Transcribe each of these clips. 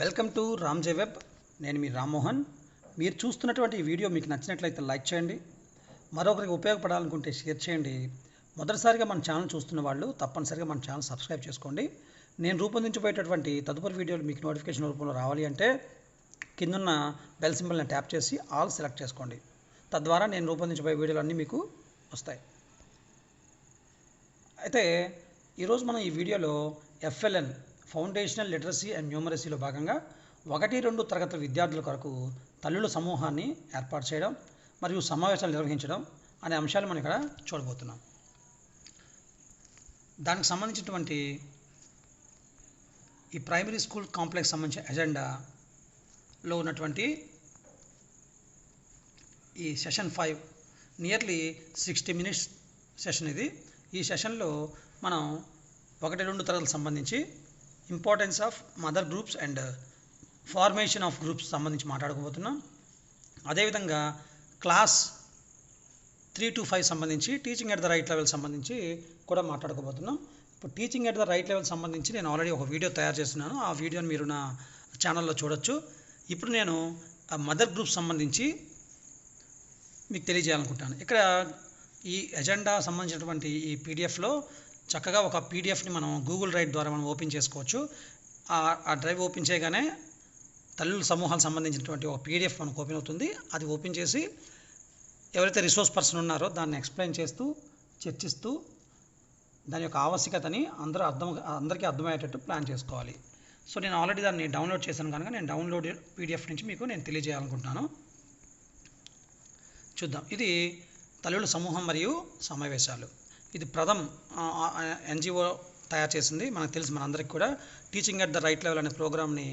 Welcome to రామ్జే web. నేను మీ రామ్మోహన్. మీరు చూస్తున్నటువంటి ఈ వీడియో మీకు నచ్చినట్లయితే లైక్ చేయండి. మరొకరికి ఉపయోగపడాలనుకుంటే షేర్ చేయండి. మొదటిసారిగా మన ఛానల్ చూస్తున్న వాళ్ళు తప్పనిసరిగా మన ఛానల్ సబ్స్క్రైబ్ చేసుకోండి. నేను రూపొందించబోయేటటువంటి తదుపరి వీడియోలు మీకు నోటిఫికేషన్ రూపంలో రావాలి అంటే కిందున్న బెల్ సింబల్ని ట్యాప్ చేసి ఆల్ సెలెక్ట్ చేసుకోండి. తద్వారా నేను రూపొందించబోయే వీడియోలు అన్నీ మీకు వస్తాయి. అయితే ఈరోజు మనం ఈ వీడియోలో ఎఫ్ఎల్ఎన్ ఫౌండేషనల్ లిటరసీ అండ్ న్యూమరసీలో భాగంగా ఒకటి రెండు తరగతుల విద్యార్థుల కొరకు తల్లుల సమూహాన్ని ఏర్పాటు చేయడం మరియు సమావేశాలు నిర్వహించడం అనే అంశాలు మనం ఇక్కడ చూడబోతున్నాం. దానికి సంబంధించినటువంటి ఈ ప్రైమరీ స్కూల్ కాంప్లెక్స్ సంబంధించిన ఎజెండాలో ఉన్నటువంటి ఈ session five nearly sixty minutes session ఇది. ఈ సెషన్లో మనం ఒకటి రెండు తరగతులకు సంబంధించి importance of mother groups and formation of groups సంబంధించి మాట్లాడుకోబోతున్నాం. అదేవిధంగా క్లాస్ త్రీ టు ఫైవ్ సంబంధించి teaching at the right level సంబంధించి కూడా మాట్లాడుకోబోతున్నాం. ఇప్పుడు teaching at the right level సంబంధించి నేను ఆల్రెడీ ఒక వీడియో తయారు చేస్తున్నాను. ఆ వీడియోని మీరు నా ఛానల్లో చూడొచ్చు. ఇప్పుడు నేను ఆ మదర్ గ్రూప్ సంబంధించి మీకు తెలియజేయాలనుకుంటాను. ఇక్కడ ఈ ఎజెండా సంబంధించినటువంటి ఈ పీడిఎఫ్లో చక్కగా ఒక పీడిఎఫ్ని మనం గూగుల్ డ్రైవ్ ద్వారా మనం ఓపెన్ చేసుకోవచ్చు. ఆ- డ్రైవ్ ఓపెన్ చేయగానే తల్లుల సమూహాలకు సంబంధించినటువంటి ఒక పీడిఎఫ్ మనకు ఓపెన్ అవుతుంది. అది ఓపెన్ చేసి ఎవరైతే రిసోర్స్ పర్సన్ ఉన్నారో దాన్ని ఎక్స్ప్లెయిన్ చేస్తూ చర్చిస్తూ దాని యొక్క ఆవశ్యకతని అందరూ అర్థం అందరికీ అర్థమయ్యేటట్టు ప్లాన్ చేసుకోవాలి. సో నేను ఆల్రెడీ దాన్ని డౌన్లోడ్ చేశాను కనుక నేను డౌన్లోడ్ పీడిఎఫ్ నుంచి మీకు నేను తెలియజేయాలనుకుంటున్నాను. చూద్దాం. ఇది తల్లుల సమూహం మరియు సమావేశాలు. ఇది ప్రథమ్ ఎన్జిఓ తయారు చేసింది. మనకు తెలుసు మనందరికీ కూడా. Teaching at the right level అనే ప్రోగ్రామ్ని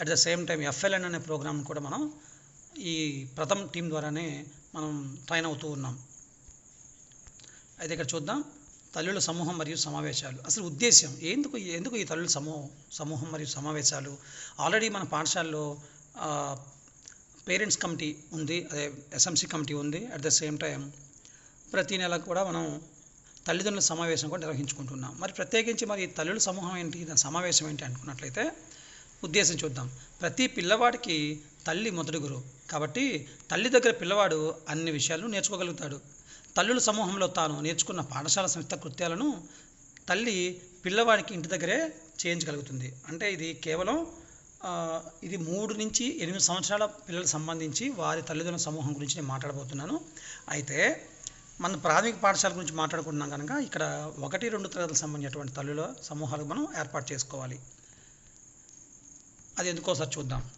at the same time FLN అనే ప్రోగ్రామ్ని కూడా మనం ఈ ప్రథమ్ టీం ద్వారానే మనం ట్రైన్ అవుతూ ఉన్నాం. అయితే ఇక్కడ చూద్దాం. తల్లుల సమూహం మరియు సమావేశాలు. అసలు ఉద్దేశ్యం ఎందుకు ఎందుకు ఈ తల్లుల సమూహం సమూహం మరియు సమావేశాలు? ఆల్రెడీ మన పాఠశాలలో పేరెంట్స్ కమిటీ ఉంది అదే ఎస్ఎంసీ కమిటీ ఉంది. అట్ ద సేమ్ టైం ప్రతి నెల కూడా మనం తల్లిదండ్రుల సమావేశం కూడా నిర్వహించుకుంటున్నాం. మరి ప్రత్యేకించి మరి ఈ తల్లుల సమూహం ఏంటి? దాని సమావేశం ఏంటి అనుకున్నట్లయితే ఉద్దేశం చూద్దాం. ప్రతి పిల్లవాడికి తల్లి మొదటి గురువు. కాబట్టి తల్లి దగ్గర పిల్లవాడు అన్ని విషయాలు నేర్చుకోగలుగుతాడు. తల్లుల సమూహంలో తాను నేర్చుకున్న పాఠశాల సంస్థ కృత్యాలను తల్లి పిల్లవాడికి ఇంటి దగ్గరే చేయించగలుగుతుంది. అంటే ఇది కేవలం ఇది మూడు నుంచి ఎనిమిది సంవత్సరాల పిల్లలకు సంబంధించి వారి తల్లిదండ్రుల సమూహం గురించి నేను మాట్లాడబోతున్నాను. అయితే మనం ప్రాథమిక పాఠశాల గురించి మాట్లాడుకుంటున్నాం కనుక ఇక్కడ ఒకటి రెండు తరగతులకు సంబంధించినటువంటి తల్లుల సమూహాలు మనం ఏర్పాటు చేసుకోవాలి. అది ఎందుకోసారి చూద్దాం.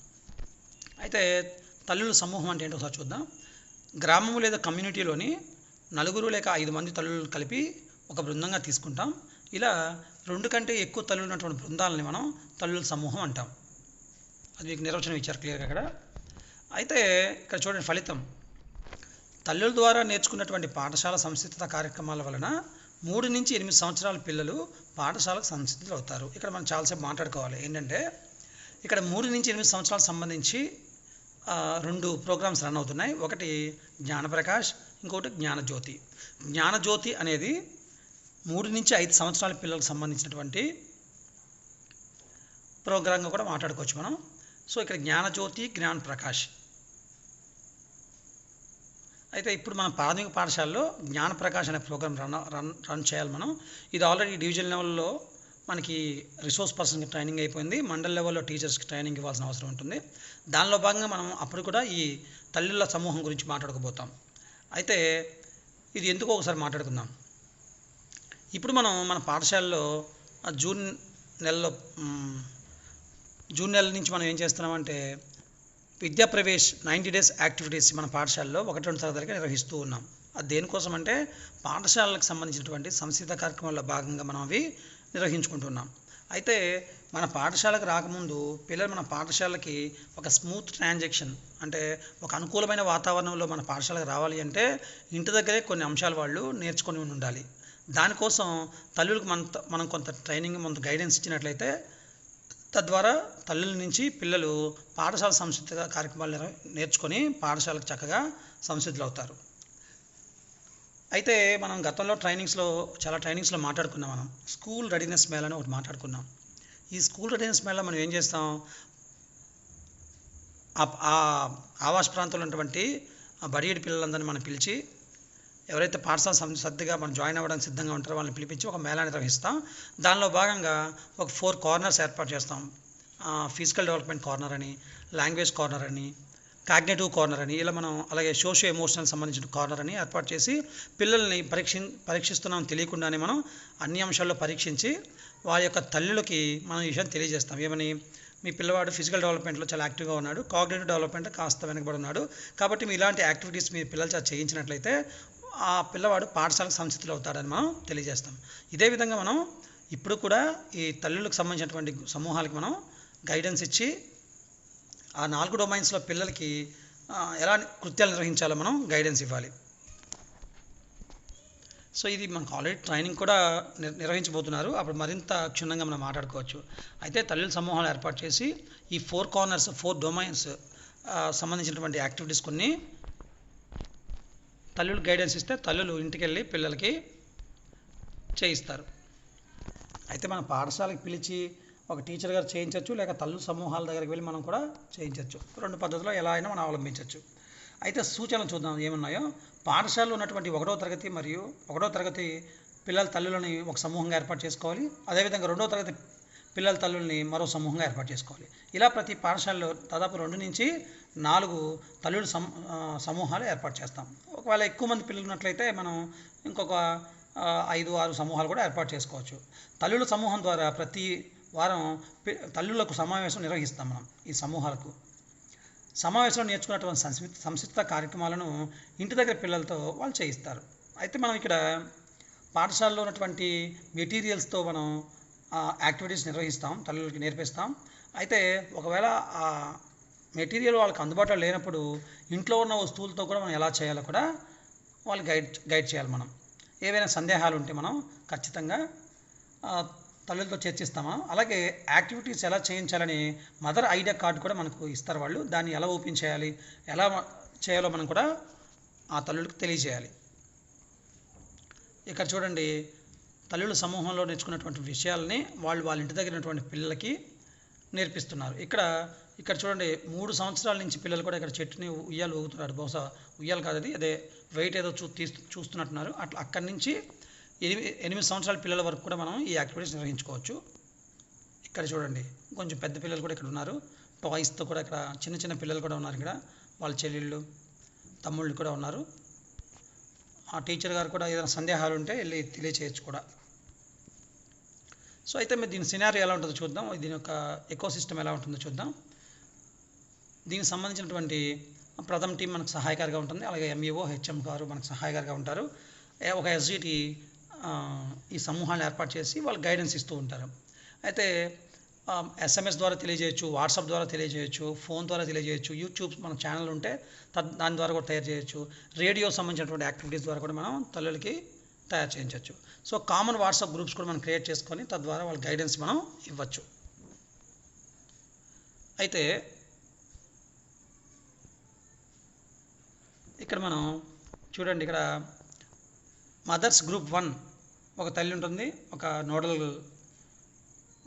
అయితే తల్లుల సమూహం అంటే ఏంటో ఒకసారి చూద్దాం. గ్రామం లేదా కమ్యూనిటీలోని నలుగురు లేక ఐదు మంది తల్లులను కలిపి ఒక బృందంగా తీసుకుంటాం. ఇలా రెండు కంటే ఎక్కువ తల్లులు ఉన్నటువంటి బృందాలని మనం తల్లుల సమూహం అంటాం. అది మీకు నిర్వచనం ఇచ్చారు క్లియర్గా ఇక్కడ. అయితే ఇక్కడ చూడండి ఫలితం. తల్లుల ద్వారా నేర్చుకున్నటువంటి పాఠశాల సంసిద్ధత కార్యక్రమాల వలన మూడు నుంచి ఎనిమిది సంవత్సరాల పిల్లలు పాఠశాలకు సంసిద్ధులు అవుతారు. ఇక్కడ మనం చాలాసేపు మాట్లాడుకోవాలి. ఏంటంటే ఇక్కడ మూడు నుంచి ఎనిమిది సంవత్సరాలకు సంబంధించి రెండు ప్రోగ్రామ్స్ రన్ అవుతున్నాయి. ఒకటి జ్ఞానప్రకాష్ ఇంకొకటి జ్ఞానజ్యోతి. జ్ఞానజ్యోతి అనేది మూడు నుంచి ఐదు సంవత్సరాల పిల్లలకు సంబంధించినటువంటి ప్రోగ్రాంగా కూడా మాట్లాడుకోవచ్చు మనం. సో ఇక్కడ జ్ఞానజ్యోతి జ్ఞాన ప్రకాష్ అయితే ఇప్పుడు మన ప్రాథమిక పాఠశాలలో జ్ఞాన ప్రకాష్ అనే ప్రోగ్రామ్ రన్ రన్ రన్ చేయాలి మనం. ఇది ఆల్రెడీ డివిజన్ లెవెల్లో మనకి రిసోర్స్ పర్సన్కి ట్రైనింగ్ అయిపోయింది. మండల్ లెవెల్లో టీచర్స్కి ట్రైనింగ్ ఇవ్వాల్సిన అవసరం ఉంటుంది. దానిలో భాగంగా మనం అప్పుడు కూడా ఈ తల్లుల సమూహం గురించి మాట్లాడుకోబోతాం. అయితే ఇది ఎందుకో ఒకసారి మాట్లాడుకుందాం. ఇప్పుడు మనం మన పాఠశాలలో జూన్ నెలలో జూన్ నెల నుంచి మనం ఏం చేస్తున్నామంటే విద్యాప్రవేశ్ నైంటీ డేస్ యాక్టివిటీస్ మన పాఠశాలలో ఒకటి రెండు తరగతిగా నిర్వహిస్తూ ఉన్నాం. అది దేనికోసం అంటే పాఠశాలలకు సంబంధించినటువంటి సంసిద్ధ కార్యక్రమాల్లో భాగంగా మనం అవి నిర్వహించుకుంటున్నాం. అయితే మన పాఠశాలకు రాకముందు పిల్లలు మన పాఠశాలకి ఒక స్మూత్ ట్రాన్సాక్షన్ అంటే ఒక అనుకూలమైన వాతావరణంలో మన పాఠశాలకు రావాలి అంటే ఇంటి దగ్గరే కొన్ని అంశాలు వాళ్ళు నేర్చుకొని ఉండాలి. దానికోసం తల్లులకు మన మనం కొంత ట్రైనింగ్ కొంత గైడెన్స్ ఇచ్చినట్లయితే తద్వారా తల్లుల నుంచి పిల్లలు పాఠశాల సంసిద్ధ కార్యక్రమాలు నేర్చుకొని పాఠశాలకు చక్కగా సంసిద్ధులు అవుతారు అయితే మనం గతంలో ట్రైనింగ్స్లో చాలా ట్రైనింగ్స్లో మాట్లాడుకున్నాం మనం. స్కూల్ రెడీనెస్ మేళ అని ఒకటి మాట్లాడుకున్నాం. ఈ స్కూల్ రెడీనెస్ మేళ మనం ఏం చేస్తాం? ఆ- ఆవాస ప్రాంతంలో ఉన్నటువంటి ఆ బడియడి పిల్లలందరినీ మనం పిలిచి ఎవరైతే పాఠశాల సద్దిగా మనం జాయిన్ అవ్వడానికి సిద్ధంగా ఉంటారో వాళ్ళని పిలిపించి ఒక మేళా నిర్వహిస్తాం. దానిలో భాగంగా ఒక ఫోర్ కార్నర్స్ ఏర్పాటు చేస్తాం. ఫిజికల్ డెవలప్మెంట్ కార్నర్ అని లాంగ్వేజ్ కార్నర్ అని కాగ్నేటివ్ కార్నర్ అని ఇలా మనం అలాగే సోషో ఎమోషనల్ సంబంధించిన కార్నర్ అని ఏర్పాటు చేసి పిల్లల్ని పరీక్ష పరీక్షిస్తున్నాం తెలియకుండానే మనం అన్ని అంశాల్లో పరీక్షించి వారి యొక్క తల్లులకి మనం ఈ విషయం తెలియజేస్తాం. ఏమని? మీ పిల్లవాడు ఫిజికల్ డెవలప్మెంట్లో చాలా యాక్టివ్గా ఉన్నాడు. కాగ్నేటివ్ డెవలప్మెంట్ కాస్త వెనకబడి ఉన్నాడు. కాబట్టి మీ ఇలాంటి యాక్టివిటీస్ మీ పిల్లలు చేయించినట్లయితే ఆ పిల్లవాడు పాఠశాలకు సంసిద్ధులు అవుతాడని మనం తెలియజేస్తాం. ఇదే విధంగా మనం ఇప్పుడు కూడా ఈ తల్లులకు సంబంధించినటువంటి సమూహాలకు మనం గైడెన్స్ ఇచ్చి ఆ నాలుగు డొమైన్స్లో పిల్లలకి ఎలా కృత్యాలు నిర్వహించాలో మనం గైడెన్స్ ఇవ్వాలి. సో ఇది మనకు ఆల్రెడీ ట్రైనింగ్ కూడా నిర్వహించబోతున్నారు. అప్పుడు మరింత క్షుణ్ణంగా మనం మాట్లాడుకోవచ్చు. అయితే తల్లుల సమూహాలు ఏర్పాటు చేసి ఈ ఫోర్ కార్నర్స్ ఫోర్ డొమైన్స్ సంబంధించినటువంటి యాక్టివిటీస్ కొన్ని తల్లులు గైడెన్స్ ఇస్తే తల్లులు ఇంటికి వెళ్ళి పిల్లలకి చేయిస్తారు. అయితే మనం పాఠశాలకు పిలిచి ఒక టీచర్ గారు చేయించవచ్చు లేక తల్లు సమూహాల దగ్గరికి వెళ్ళి మనం కూడా చేయించవచ్చు రెండు పద్ధతిలో ఎలా అయినా మనం అవలంబించవచ్చు అయితే సూచనలు చూద్దాం ఏమున్నాయో. పాఠశాలలో ఉన్నటువంటి ఒకటో తరగతి మరియు ఒకటో తరగతి పిల్లల తల్లులని ఒక సమూహంగా ఏర్పాటు చేసుకోవాలి. అదేవిధంగా రెండో తరగతి పిల్లల తల్లుల్ని మరో సమూహంగా ఏర్పాటు చేసుకోవాలి. ఇలా ప్రతి పాఠశాలలో దాదాపు రెండు నుంచి నాలుగు తల్లుల సమ సమూహాలు ఏర్పాటు చేస్తాం. ఒకవేళ ఎక్కువ మంది పిల్లలు ఉన్నట్లయితే మనం ఇంకొక ఐదు ఆరు సమూహాలు కూడా ఏర్పాటు చేసుకోవచ్చు. తల్లుల సమూహం ద్వారా ప్రతి వారం పి- తల్లులకు సమావేశం నిర్వహిస్తాం మనం ఈ సమూహాలకు. సమావేశంలో నేర్చుకున్నటువంటి సంస్కృత సంస్కృత కార్యక్రమాలను ఇంటి దగ్గర పిల్లలతో వాళ్ళు చేయిస్తారు. అయితే మనం ఇక్కడ పాఠశాలలో ఉన్నటువంటి మెటీరియల్స్తో మనం యాక్టివిటీస్ నిర్వహిస్తాం తల్లులకి నేర్పిస్తాం. అయితే ఒకవేళ మెటీరియల్ వాళ్ళకి అందుబాటులో లేనప్పుడు ఇంట్లో ఉన్న వస్తువులతో కూడా మనం ఎలా చేయాలో కూడా వాళ్ళు గైడ్ గైడ్ చేయాలి మనం. ఏవైనా సందేహాలు ఉంటే మనం ఖచ్చితంగా తల్లులతో చర్చిస్తామా? అలాగే యాక్టివిటీస్ ఎలా చేయించాలని మదర్ ఐడియా కార్డు కూడా మనకు ఇస్తారు వాళ్ళు. దాన్ని ఎలా ఓపెన్ చేయాలి? ఎలా చేయాలో మనం కూడా ఆ తల్లులకు తెలియజేయాలి. ఇక్కడ చూడండి తల్లుల సమూహంలో నేర్చుకున్నటువంటి విషయాలని వాళ్ళు వాళ్ళ ఇంటి దగ్గర ఉన్నటువంటి పిల్లలకి నేర్పిస్తున్నారు. ఇక్కడ ఇక్కడ చూడండి మూడు సంవత్సరాల నుంచి పిల్లలు కూడా ఇక్కడ చెట్టుని ఉయ్యాలు ఊగుతున్నారు. బహుశా ఉయ్యాలు కాదు అది అదే వెయిట్ ఏదో చూ తీస్తూ చూస్తున్నట్టున్నారు. అట్లా అక్కడి నుంచి ఎనిమిది ఎనిమిది సంవత్సరాల పిల్లల వరకు కూడా మనం ఈ యాక్టివిటీస్ నిర్వహించుకోవచ్చు. ఇక్కడ చూడండి కొంచెం పెద్ద పిల్లలు కూడా ఇక్కడ ఉన్నారు. టాయ్స్తో కూడా ఇక్కడ చిన్న చిన్న పిల్లలు కూడా ఉన్నారు ఇక్కడ. వాళ్ళ చెల్లెళ్ళు తమ్ముళ్ళు కూడా ఉన్నారు. ఆ టీచర్ గారు కూడా ఏదైనా సందేహాలు ఉంటే వెళ్ళి తెలియచేయచ్చు కూడా. సో అయితే మీరు దీని సినారీ ఎలా ఉంటుందో చూద్దాం. దీని యొక్క ఎకో సిస్టమ్ ఎలా ఉంటుందో చూద్దాం. దీనికి సంబంధించినటువంటి ప్రథమ టీం మనకు సహాయకారిగా ఉంటుంది. అలాగే ఎంఈఓ హెచ్ఎం గారు మనకు సహాయకారిగా ఉంటారు. ఒక ఎస్జిటి ఈ సమూహాన్ని ఏర్పాటు చేసి వాళ్ళు గైడెన్స్ ఇస్తూ ఉంటారు. అయితే ఎస్ఎంఎస్ ద్వారా తెలియజేయచ్చు వాట్సాప్ ద్వారా తెలియజేయచ్చు ఫోన్ ద్వారా తెలియజేయచ్చు యూట్యూబ్ మన ఛానల్ ఉంటే దాని ద్వారా కూడా తయారు చేయొచ్చు. రేడియో సంబంధించినటువంటి యాక్టివిటీస్ ద్వారా కూడా మనం తల్లులకి తయారు చేయించవచ్చు సో కామన్ వాట్సాప్ గ్రూప్స్ కూడా మనం క్రియేట్ చేసుకొని తద్వారా వాళ్ళ గైడెన్స్ మనం ఇవ్వచ్చు. అయితే ఇక్కడ మనం చూడండి ఇక్కడ మదర్స్ గ్రూప్ వన్ ఒక తల్లి ఉంటుంది ఒక నోడల్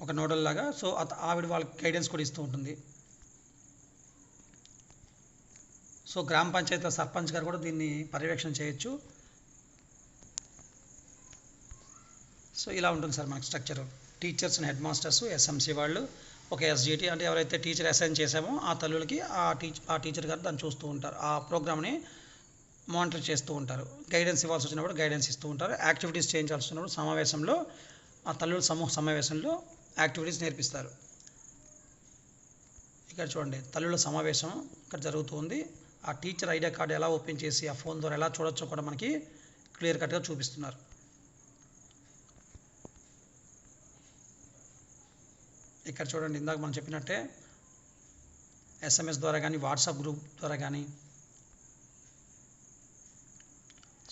ఒక నోడల్ లాగా. సో ఆవిడ వాళ్ళకి గైడెన్స్ కూడా ఇస్తూ ఉంటుంది. సో గ్రామ పంచాయతీల సర్పంచ్ గారు కూడా దీన్ని పర్యవేక్షణ చేయొచ్చు. సో ఇలా ఉంటుంది సార్ మనకి structure teachers and head masters SMC వాళ్ళు ఒక ఎస్జిటి అంటే ఎవరైతే టీచర్ అసైన్ చేసామో ఆ తల్లులకి ఆ టీచ్ ఆ టీచర్ గారు దాన్ని చూస్తూ ఉంటారు. ఆ ప్రోగ్రామ్ని మానిటర్ చేస్తూ ఉంటారు. గైడెన్స్ ఇవ్వాల్సి వచ్చినప్పుడు గైడెన్స్ ఇస్తూ ఉంటారు. యాక్టివిటీస్ చేయించాల్సి వచ్చినప్పుడు సమావేశంలో ఆ తల్లుల సమూహ సమావేశంలో యాక్టివిటీస్ నేర్పిస్తారు. ఇక్కడ చూడండి తల్లుల సమావేశం ఇక్కడ జరుగుతుంది. ఆ టీచర్ ఐడియా కార్డు ఎలా ఓపెన్ చేసి ఆ ఫోన్ ద్వారా ఎలా చూడొచ్చో కూడా మనకి క్లియర్ కట్గా చూపిస్తున్నారు. ఇక్కడ చూడండి ఇందాక మనం చెప్పినట్టే ఎస్ఎంఎస్ ద్వారా కానీ వాట్సాప్ గ్రూప్ ద్వారా కానీ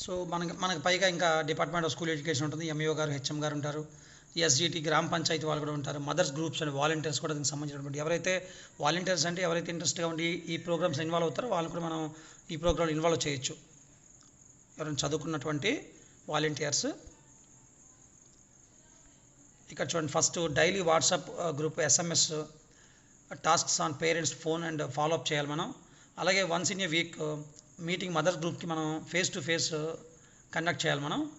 సో మనకి మనకి పైగా ఇంకా డిపార్ట్మెంట్ ఆఫ్ స్కూల్ ఎడ్యుకేషన్ ఉంటుంది. ఎంఈఓ గారు హెచ్ఎం గారు ఉంటారు. ఎస్జిటి గ్రామ పంచాయతీ వాళ్ళు కూడా ఉంటారు. మదర్స్ గ్రూప్స్ అండ్ వాలంటీర్స్ కూడా దీనికి సంబంధించినటువంటి ఎవరైతే వాలంటీర్స్ అంటే ఎవరైతే ఇంట్రెస్ట్గా ఉండి ఈ ప్రోగ్రామ్స్ ఇన్వాల్వ్ అవుతారో వాళ్ళు కూడా మనం ఈ ప్రోగ్రామ్ ఇన్వాల్వ్ చేయొచ్చు. ఎవరైనా చదువుకున్నటువంటి వాలంటీర్స్. ఇక్కడ చూడండి first daily WhatsApp group SMS tasks on parents phone and follow up చేయాలి మనం. అలాగే once in a week meeting mothers గ్రూప్కి మనం ఫేస్ టు ఫేస్ కండక్ట్ చేయాలి మనం.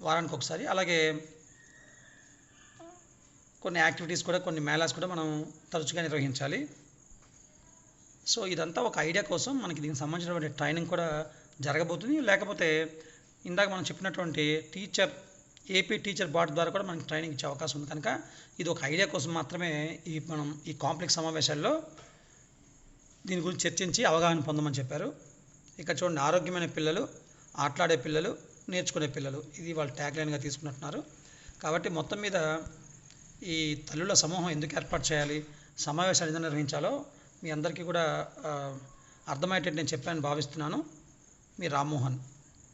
వారానికి ఒకసారి. అలాగే కొన్ని యాక్టివిటీస్ కూడా కొన్ని మేళాస్ కూడా మనం తరచుగా నిర్వహించాలి. సో ఇదంతా ఒక ఐడియా కోసం మనకి దీనికి సంబంధించినటువంటి ట్రైనింగ్ కూడా జరగబోతుంది. లేకపోతే ఇందాక మనం చెప్పినటువంటి టీచర్ ఏపీ టీచర్ బార్డ్ ద్వారా కూడా మనకి ట్రైనింగ్ ఇచ్చే అవకాశం ఉంది. కనుక ఇది ఒక ఐడియా కోసం మాత్రమే ఈ మనం ఈ కాంప్లెక్స్ సమావేశాల్లో దీని గురించి చర్చించి అవగాహన పొందమని చెప్పారు. ఇక్కడ చూడండి ఆరోగ్యమైన పిల్లలు ఆటలాడే పిల్లలు నేర్చుకునే పిల్లలు ఇది వాళ్ళు ట్యాగ్ లైన్గా తీసుకున్నట్టున్నారు. కాబట్టి మొత్తం మీద ఈ తల్లుల సమూహం ఎందుకు ఏర్పాటు చేయాలి సమావేశాలు ఎందుకు నిర్వహించాలో మీ అందరికీ కూడా అర్థమయ్యేటట్టు నేను చెప్పాను భావిస్తున్నాను. మీ రామ్మోహన్.